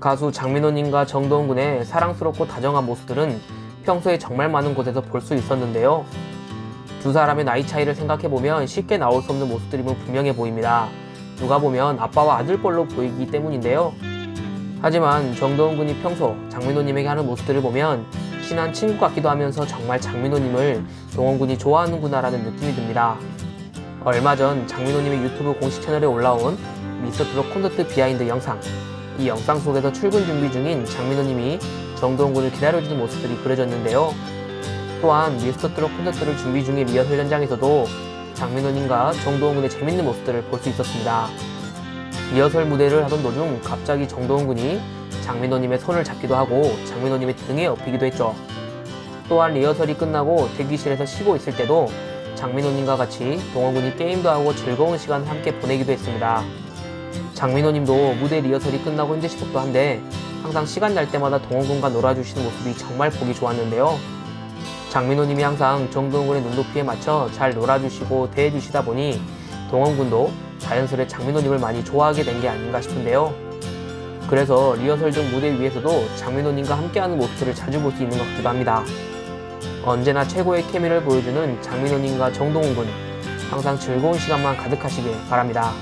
가수 장민호님과 정도훈 군의 사랑스럽고 다정한 모습들은 평소에 정말 많은 곳에서 볼 수 있었는데요. 두 사람의 나이 차이를 생각해보면 쉽게 나올 수 없는 모습들임은 분명해 보입니다. 누가 보면 아빠와 아들뻘로 보이기 때문인데요. 하지만 정도훈 군이 평소 장민호님에게 하는 모습들을 보면 친한 친구 같기도 하면서 정말 장민호님을 동원 군이 좋아하는구나라는 느낌이 듭니다. 얼마 전 장민호님의 유튜브 공식 채널에 올라온 미스터트롯 콘서트 비하인드 영상. 이 영상 속에서 출근 준비 중인 장민호님이 정도훈 군을 기다려주는 모습들이 그려졌는데요. 또한 미스터트롯 콘서트를 준비 중인 리허설 현장에서도 장민호님과 정도훈 군의 재밌는 모습들을 볼 수 있었습니다. 리허설 무대를 하던 도중 갑자기 정도훈 군이 장민호님의 손을 잡기도 하고 장민호님의 등에 업히기도 했죠. 또한 리허설이 끝나고 대기실에서 쉬고 있을 때도 장민호님과 같이 동원 군이 게임도 하고 즐거운 시간을 함께 보내기도 했습니다. 장민호님도 무대 리허설이 끝나고 현재시속도 한데 항상 시간 날 때마다 동원 군과 놀아주시는 모습이 정말 보기 좋았는데요. 장민호님이 항상 정동훈 군의 눈높이에 맞춰 잘 놀아주시고 대해주시다 보니 동원 군도 자연스레 장민호님을 많이 좋아하게 된 게 아닌가 싶은데요. 그래서 리허설 중 무대 위에서도 장민호님과 함께하는 모습들을 자주 볼 수 있는 것 같기도 합니다. 언제나 최고의 케미를 보여주는 장민호님과 정동훈 군 항상 즐거운 시간만 가득하시길 바랍니다.